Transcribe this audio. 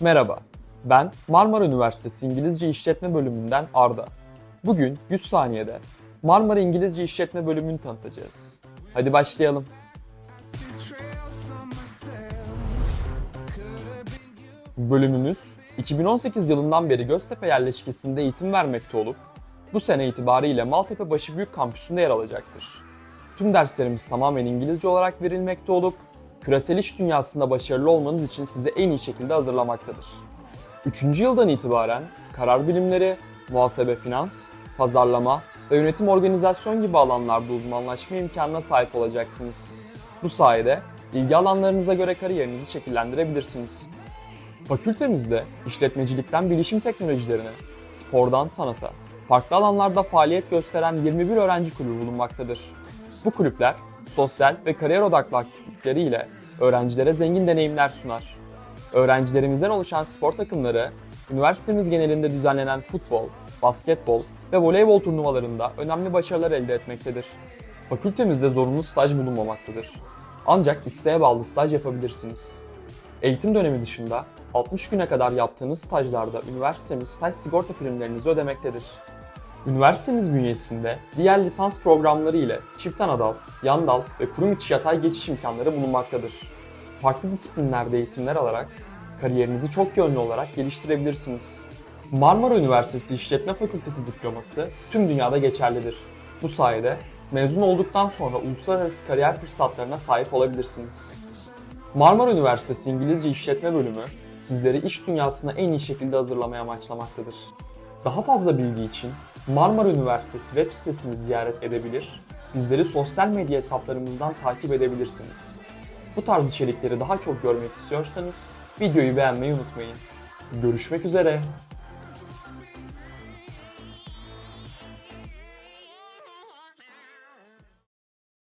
Merhaba, ben Marmara Üniversitesi İngilizce İşletme Bölümünden Arda. Bugün 100 saniyede Marmara İngilizce İşletme Bölümünü tanıtacağız. Hadi başlayalım. Bölümümüz 2018 yılından beri Göztepe yerleşkesinde eğitim vermekte olup bu sene itibariyle Maltepe Başıbüyük Kampüsü'nde yer alacaktır. Tüm derslerimiz tamamen İngilizce olarak verilmekte olup küresel iş dünyasında başarılı olmanız için sizi en iyi şekilde hazırlamaktadır. Üçüncü yıldan itibaren karar bilimleri, muhasebe finans, pazarlama ve yönetim organizasyon gibi alanlarda uzmanlaşma imkanına sahip olacaksınız. Bu sayede ilgi alanlarınıza göre kariyerinizi şekillendirebilirsiniz. Fakültemizde işletmecilikten bilişim teknolojilerine, spordan sanata, farklı alanlarda faaliyet gösteren 21 öğrenci kulübü bulunmaktadır. Bu kulüpler sosyal ve kariyer odaklı aktiviteleriyle öğrencilere zengin deneyimler sunar. Öğrencilerimizden oluşan spor takımları, üniversitemiz genelinde düzenlenen futbol, basketbol ve voleybol turnuvalarında önemli başarılar elde etmektedir. Fakültemizde zorunlu staj bulunmamaktadır. Ancak isteğe bağlı staj yapabilirsiniz. Eğitim dönemi dışında 60 güne kadar yaptığınız stajlarda üniversitemiz staj sigorta primlerinizi ödemektedir. Üniversitemiz bünyesinde diğer lisans programları ile çift anadal, yan dal ve kurum içi yatay geçiş imkanları bulunmaktadır. Farklı disiplinlerde eğitimler alarak kariyerinizi çok yönlü olarak geliştirebilirsiniz. Marmara Üniversitesi İşletme Fakültesi diploması tüm dünyada geçerlidir. Bu sayede mezun olduktan sonra uluslararası kariyer fırsatlarına sahip olabilirsiniz. Marmara Üniversitesi İngilizce İşletme Bölümü sizleri iş dünyasına en iyi şekilde hazırlamaya amaçlamaktadır. Daha fazla bilgi için Marmara Üniversitesi web sitesini ziyaret edebilir, bizleri sosyal medya hesaplarımızdan takip edebilirsiniz. Bu tarz içerikleri daha çok görmek istiyorsanız videoyu beğenmeyi unutmayın. Görüşmek üzere.